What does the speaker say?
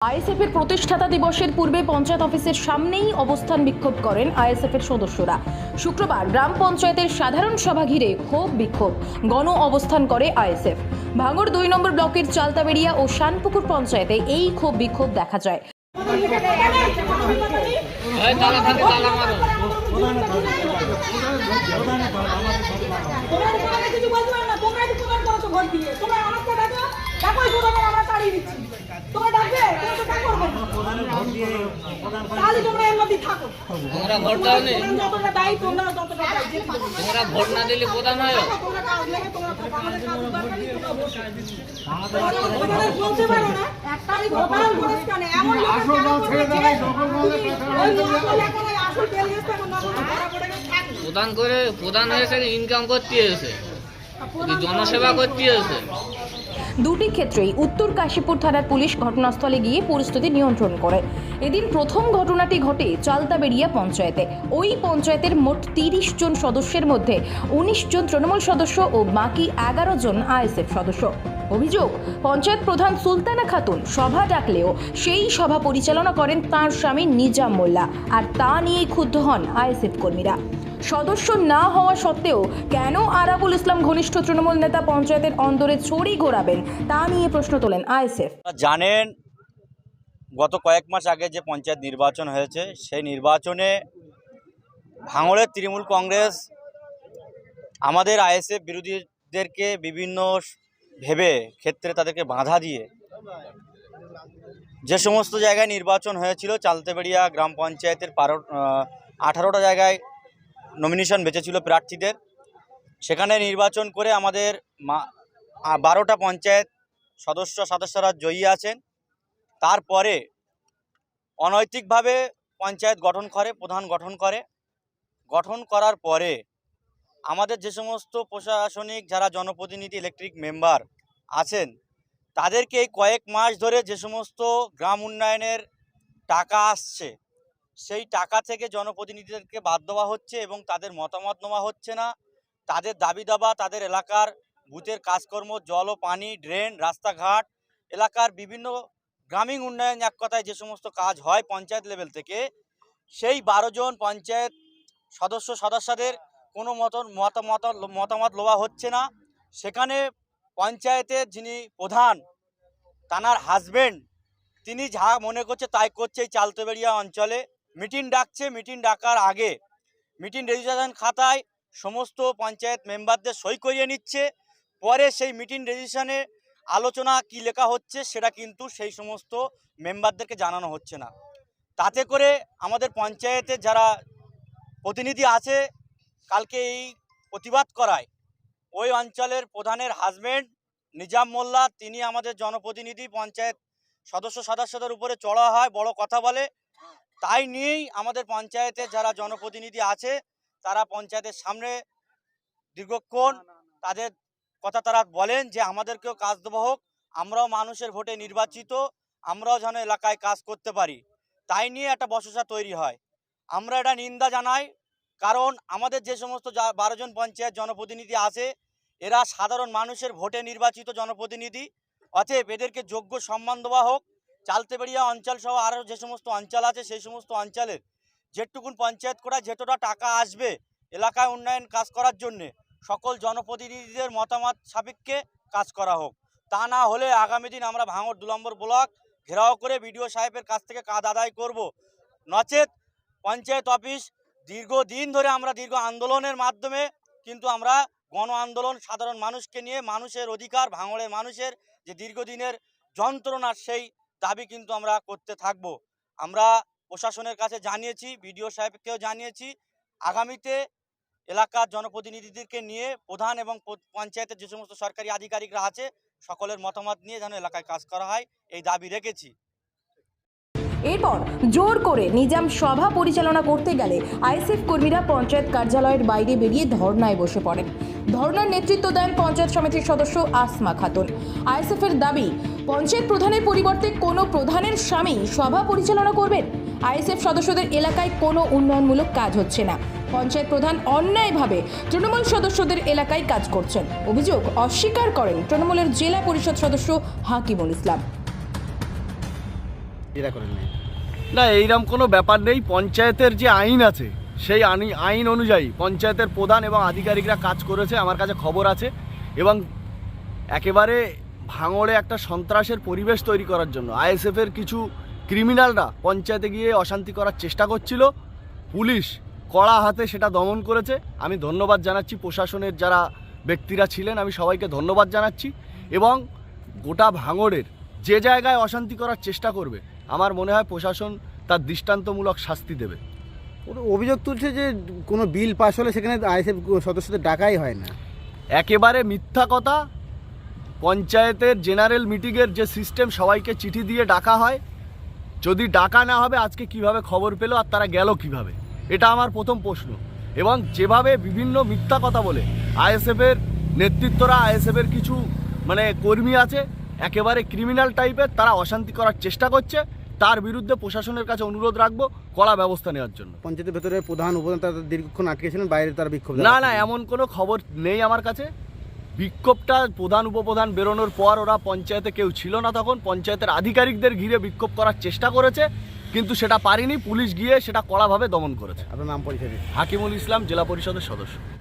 ISF এর প্রতিষ্ঠাতা দিবসের পূর্বে পঞ্চায়েত অফিসের সামনেই অবস্থান বিক্ষোভ করেন আইএসএফ এর সদস্যরা। শুক্রবার গ্রাম পঞ্চায়েতের সাধারণ সভা ঘিরে ক্ষোভ বিক্ষোভ, গণ অবস্থান করে আইএসএফ। ভাঙড় দুই নম্বর ব্লকের চালতাবেড়িয়া ও শানপুকুর পঞ্চায়েতে এই ক্ষোভ বিক্ষোভ দেখা যায়। এই তালা থাকে তালা তোমরা তো তোমাকে কিছু বলতে পারো না তোমরা তাহলে তোমরা এর মধ্যেই থাকো। তোমরা ভোট দাও নি? তোমরা দায়ী তোমরা ততটা দায়ী। যে থাকো। তোমরা ভোট না দিলে প্রধান হয়? তোমরা কাজ লেগে তোমরা তো আমাদের কাজ দরকারই তোমরা ভোট দাও। বলতে পারো না তাহলে প্রদান করেছ কেন? এমন লোকের কেন করবে যে ওই নকল এখন ওই আসল তেল গেছে এখন নকল ধরা পড়ে গেছে। প্রধান করে প্রধান হয়েছে ইনকাম করতে এসে জনসেবা করতে এসে দুটি ক্ষেত্রেই উত্তর কাশীপুর থানার পুলিশ ঘটনাস্থলে গিয়ে পরিস্থিতি নিয়ন্ত্রণ করে। এদিন প্রথম ঘটনাটি ঘটে চালতাবেড়িয়া পঞ্চায়েতে। ওই পঞ্চায়েতের মোট তিরিশ জন সদস্যের মধ্যে উনিশ জন তৃণমূল সদস্য ও বাকি এগারো জন আইএসএফ সদস্য। অভিযোগ, পঞ্চায়েত প্রধান সুলতানা খাতুন সভা ডাকলেও সেই সভা পরিচালনা করেন তার স্বামী নিজাম মোল্লা। আর তা নিয়েই ক্ষুব্ধ হন আইএসএফ কর্মীরা। সদস্য না হওয়া সত্ত্বেও কেন আরাবুল ইসলাম ঘনিষ্ঠ তৃণমূল নেতা পঞ্চায়েতের অন্দরে ছড়ি ঘোরাবেন তা নিয়ে প্রশ্ন তোলেন আইএসএফ। জানেন, গত কয়েক মাস আগে যে পঞ্চায়েত নির্বাচন হয়েছে, সেই নির্বাচনে ভাঙড়ের তৃণমূল কংগ্রেস আমাদের আইএসএফ বিরোধীদেরকে বিভিন্ন ভেবে ক্ষেত্রে তাদেরকে বাধা দিয়ে যে সমস্ত জায়গায় নির্বাচন হয়েছিল, চালতেবেড়িয়া গ্রাম পঞ্চায়েতের বারো আঠারোটা জায়গায় নমিনেশন বেঁচেছিল প্রার্থীদের। সেখানে নির্বাচন করে আমাদের বারোটা পঞ্চায়েত সদস্য, সদস্যরা জয়ী আছেন। তারপরে অনৈতিকভাবে পঞ্চায়েত গঠন করে, প্রধান গঠন করে। গঠন করার পরে আমাদের যে সমস্ত প্রশাসনিক যারা জনপ্রতিনিধি ইলেকট্রিক মেম্বার আছেন, তাদেরকে এই কয়েক মাস ধরে যে সমস্ত গ্রাম উন্নয়নের টাকা আসছে সেই টাকা থেকে জনপ্রতিনিধিদেরকে বাদ দেওয়া হচ্ছে এবং তাদের মতামত নেওয়া হচ্ছে না। তাদের দাবি দাবা, তাদের এলাকার বুথের কাজকর্ম, জল ও পানি, ড্রেন, রাস্তাঘাট, এলাকার বিভিন্ন গ্রামীণ উন্নয়ন এক কথায় যে সমস্ত কাজ হয় পঞ্চায়েত লেভেল থেকে, সেই বারো জন পঞ্চায়েত সদস্য সদস্যদের কোনো মতন মতামত মতামত লওয়া হচ্ছে না। সেখানে পঞ্চায়েতের যিনি প্রধান, তানার হাজবেন্ড তিনি যা মনে করছে তাই করছে এই চালতবেড়িয়া অঞ্চলে। মিটিং ডাকছে, মিটিং ডাকার আগে মিটিং রেজিস্ট্রেশন খাতায় সমস্ত পঞ্চায়েত মেম্বারদের সই করিয়ে নিচ্ছে। পরে সেই মিটিং রেজিস্ট্রেশনে আলোচনা কি লেখা হচ্ছে সেটা কিন্তু সেই সমস্ত মেম্বারদেরকে জানানো হচ্ছে না। তাতে করে আমাদের পঞ্চায়েতের যারা প্রতিনিধি আছে, কালকে এই প্রতিবাদ করায়, ওই অঞ্চলের প্রধানের হাজবেন্ড নিজাম মোল্লা, তিনি আমাদের জনপ্রতিনিধি, পঞ্চায়েত সদস্য সদস্যদের উপরে চড়া হয়, বড় কথা বলে। তাই নিয়েই আমাদের পঞ্চায়েতের যারা জনপ্রতিনিধি আছে তারা পঞ্চায়েতের সামনে দীর্ঘক্ষণ তাদের কথা তারা বলেন যে আমাদেরকেও কাজ দেওয়া হোক আমরাও মানুষের ভোটে নির্বাচিত আমরাও যেন এলাকায় কাজ করতে পারি। তাই নিয়ে একটা বসসা তৈরি হয়। আমরা এটা নিন্দা জানাই কারণ আমাদের যে সমস্ত যা- বারো জন পঞ্চায়েত জনপ্রতিনিধি আছে এরা সাধারণ মানুষের ভোটে নির্বাচিত জনপ্রতিনিধি অতএব এদেরকে যোগ্য সম্মান দেওয়া হোক চালতেবেড়িয়া অঞ্চল সহ আরও যে সমস্ত অঞ্চল আছে, সেই সমস্ত অঞ্চলের যেটুকুন পঞ্চায়েত করা, যেতটা টাকা আসবে এলাকায় উন্নয়ন কাজ করার জন্যে, সকল জনপ্রতিনিধিদের মতামত সাপেক্ষে কাজ করা হোক। তা না হলে আগামী দিন আমরা ভাঙড় দু নম্বর ব্লক ঘেরাও করে বিডিও সাহেবের কাছ থেকে কাজ আদায় করব। নচেত পঞ্চায়েত অফিস দীর্ঘদিন ধরে আমরা দীর্ঘ আন্দোলনের মাধ্যমে কিন্তু আমরা গণ আন্দোলন, সাধারণ মানুষকে নিয়ে মানুষের অধিকার, ভাঙড়ের মানুষের যে দীর্ঘদিনের যন্ত্রণার সেই দাবি কিন্তু আমরা করতে থাকব। আমরা প্রশাসনের কাছে জানিয়েছি, বিডিও সাহেবকেও জানিয়েছি, আগামীতে এলাকার জনপ্রতিনিধিদেরকে নিয়ে প্রধান এবং পঞ্চায়েতের যে সমস্ত সরকারি আধিকারিকরা আছে, সকলের মতামত নিয়ে যেন এলাকায় কাজ করা হয়, এই দাবি রেখেছি। এরপর জোর করে নিজাম সভা পরিচালনা করতে গেলে আইএসএফ কর্মীরা পঞ্চায়েত কার্যালয়ের বাইরে বেরিয়ে ধর্নায় বসে পড়েন। ধর্নার নেতৃত্ব দেন পঞ্চায়েত সমিতির সদস্য আসমা খাতুন। আইএসএফ এর দাবি পঞ্চায়েত প্রধানের পরিবর্তে কোনো প্রধানের স্বামী সভা পরিচালনা করবেন? আইএসএফ সদস্যদের এলাকায় কোনো উন্নয়নমূলক কাজ হচ্ছে না। পঞ্চায়েত প্রধান অন্যায়ভাবে তৃণমূল সদস্যদের এলাকায় কাজ করছেন। অভিযোগ অস্বীকার করেন তৃণমূলের জেলা পরিষদ সদস্য হাকিমুল ইসলাম। না এইরকম কোনো ব্যাপার নেই। পঞ্চায়েতের যে আইন আছে সেই আইন আইন অনুযায়ী পঞ্চায়েতের প্রধান এবং আধিকারিকরা কাজ করেছে আমার কাছে খবর আছে। এবং একেবারে ভাঙড়ে একটা সন্ত্রাসের পরিবেশ তৈরি করার জন্য। আইএসএফের কিছু ক্রিমিনালরা পঞ্চায়েতে গিয়ে অশান্তি করার চেষ্টা করছিল। পুলিশ কড়া হাতে সেটা দমন করেছে। আমি ধন্যবাদ জানাচ্ছি প্রশাসনের যারা ব্যক্তিরা ছিলেন আমি সবাইকে ধন্যবাদ জানাচ্ছি এবং গোটা ভাঙড়ের যে জায়গায় অশান্তি করার চেষ্টা করবে আমার মনে হয় প্রশাসন তার দৃষ্টান্তমূলক শাস্তি দেবে। অভিযোগ তুলছে যে কোনো বিল পাস হলে সেখানে আইএসএফ সদস্যদের ডাকাই হয় না? একেবারে মিথ্যা কথা পঞ্চায়েতের জেনারেল মিটিংয়ের যে সিস্টেম সবাইকে চিঠি দিয়ে ডাকা হয়। যদি ডাকা না হবে আজকে কীভাবে খবর পেল আর তারা গেল কীভাবে? এটা আমার প্রথম প্রশ্ন। এবং যেভাবে বিভিন্ন মিথ্যা কথা বলে আইএসএফের নেতৃত্বরা আইএসএফের কিছু মানে কর্মী আছে একেবারে ক্রিমিনাল টাইপের তারা অশান্তি করার চেষ্টা করছে। তার বিরুদ্ধে প্রশাসনের কাছে অনুরোধ রাখব কড়া ব্যবস্থা নেওয়ার জন্য। পঞ্চায়েতের ভেতরে প্রধান উপপ্রধান তারা দীর্ঘক্ষণ আটকে ছিলেন বাইরে তারা বিক্ষোভ না না এমন কোনো খবর নেই আমার কাছে। বিক্ষোভটা প্রধান উপপ্রধান বেরোনোর পর ওরা পঞ্চায়েতে কেউ ছিল না তখন পঞ্চায়েতের আধিকারিকদের ঘিরে বিক্ষোভ করার চেষ্টা করেছে কিন্তু সেটা পারিনি পুলিশ গিয়ে সেটা কড়াভাবে দমন করেছে। আপনার নাম পরিচয় হাকিমুল ইসলাম জেলা পরিষদের সদস্য।